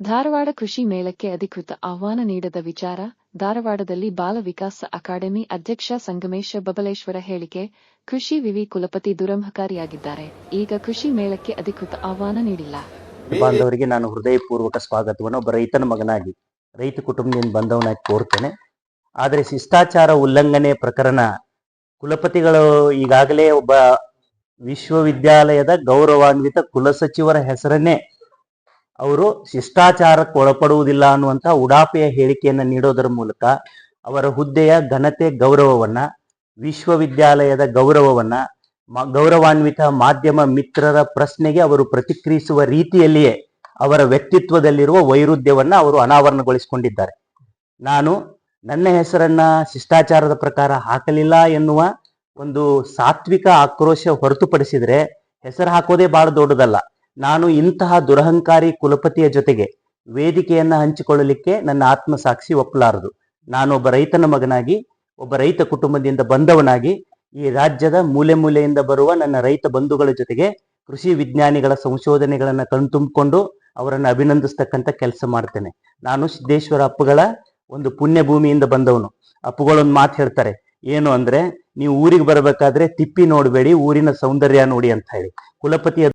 ಧಾರವಾಡ ಕೃಷಿ ಮೇಳಕ್ಕೆ ಅಧಿಕೃತ ಆಹ್ವಾನ ನೀಡದ ವಿಚಾರ, ಧಾರವಾಡದಲ್ಲಿ ಬಾಲ ವಿಕಾಸ ಅಕಾಡೆಮಿ ಅಧ್ಯಕ್ಷ ಸಂಗಮೇಶ ಬಬಲೇಶ್ವರ ಹೇಳಿಕೆ, ಕೃಷಿ ವಿವಿ ಕುಲಪತಿ ದುರಂಹಕಾರಿಯಾಗಿದ್ದಾರೆ. ಈಗ ಕೃಷಿ ಮೇಳಕ್ಕೆ ಅಧಿಕೃತ ಆಹ್ವಾನ ನೀಡಿಲ್ಲ. ಬಾಂಧವರಿಗೆ ನಾನು ಹೃದಯಪೂರ್ವಕ ಸ್ವಾಗತವನ್ನು, ಒಬ್ಬ ರೈತನ ಮಗನಾಗಿ, ರೈತ ಕುಟುಂಬದಿಂದ ಬಂದವನಾಗಿ ಕೋರ್ತೇನೆ. ಆದರೆ ಶಿಷ್ಟಾಚಾರ ಉಲ್ಲಂಘನೆ ಪ್ರಕರಣ, ಕುಲಪತಿಗಳು ಈಗಾಗಲೇ ಒಬ್ಬ ವಿಶ್ವವಿದ್ಯಾಲಯದ ಗೌರವಾನ್ವಿತ ಕುಲಸಚಿವರ ಹೆಸರನ್ನೇ ಅವರು ಶಿಷ್ಟಾಚಾರಕ್ಕೆ ಒಳಪಡುವುದಿಲ್ಲ ಅನ್ನುವಂಥ ಉಡಾಪೆಯ ಹೇಳಿಕೆಯನ್ನು ನೀಡೋದರ ಮೂಲಕ ಅವರ ಹುದ್ದೆಯ ಘನತೆ ಗೌರವವನ್ನ, ವಿಶ್ವವಿದ್ಯಾಲಯದ ಗೌರವವನ್ನ ಗೌರವಾನ್ವಿತ ಮಾಧ್ಯಮ ಮಿತ್ರರ ಪ್ರಶ್ನೆಗೆ ಅವರು ಪ್ರತಿಕ್ರಿಯಿಸುವ ರೀತಿಯಲ್ಲಿಯೇ ಅವರ ವ್ಯಕ್ತಿತ್ವದಲ್ಲಿರುವ ವೈರುಧ್ಯವನ್ನ ಅವರು ಅನಾವರಣಗೊಳಿಸಿಕೊಂಡಿದ್ದಾರೆ. ನಾನು ನನ್ನ ಹೆಸರನ್ನ ಶಿಷ್ಟಾಚಾರದ ಪ್ರಕಾರ ಹಾಕಲಿಲ್ಲ ಎನ್ನುವ ಒಂದು ಸಾತ್ವಿಕ ಆಕ್ರೋಶ ಹೊರತುಪಡಿಸಿದರೆ ಹೆಸರು ಹಾಕೋದೇ ಬಹಳ ದೊಡ್ಡದಲ್ಲ. ನಾನು ಇಂತಹ ದುರಹಂಕಾರಿ ಕುಲಪತಿಯ ಜೊತೆಗೆ ವೇದಿಕೆಯನ್ನ ಹಂಚಿಕೊಳ್ಳಲಿಕ್ಕೆ ನನ್ನ ಆತ್ಮಸಾಕ್ಷಿ ಒಪ್ಪಲಾರದು. ನಾನು ಒಬ್ಬ ರೈತನ ಮಗನಾಗಿ, ಒಬ್ಬ ರೈತ ಕುಟುಂಬದಿಂದ ಬಂದವನಾಗಿ, ಈ ರಾಜ್ಯದ ಮೂಲೆ ಮೂಲೆಯಿಂದ ಬರುವ ನನ್ನ ರೈತ ಬಂಧುಗಳ ಜೊತೆಗೆ ಕೃಷಿ ವಿಜ್ಞಾನಿಗಳ ಸಂಶೋಧನೆಗಳನ್ನ ಕಣ್ತುಂಬಿಕೊಂಡು ಅವರನ್ನು ಅಭಿನಂದಿಸ್ತಕ್ಕಂಥ ಕೆಲಸ ಮಾಡ್ತೇನೆ. ನಾನು ಸಿದ್ದೇಶ್ವರ ಅಪ್ಪಗಳ ಒಂದು ಪುಣ್ಯ ಭೂಮಿಯಿಂದ ಬಂದವನು. ಅಪ್ಪುಗಳೊಂದು ಮಾತು ಹೇಳ್ತಾರೆ, ಏನು ಅಂದ್ರೆ, ನೀವು ಊರಿಗೆ ಬರಬೇಕಾದ್ರೆ ತಿಪ್ಪಿ ನೋಡಬೇಡಿ, ಊರಿನ ಸೌಂದರ್ಯ ನೋಡಿ ಅಂತ ಹೇಳಿ. ಕುಲಪತಿಯ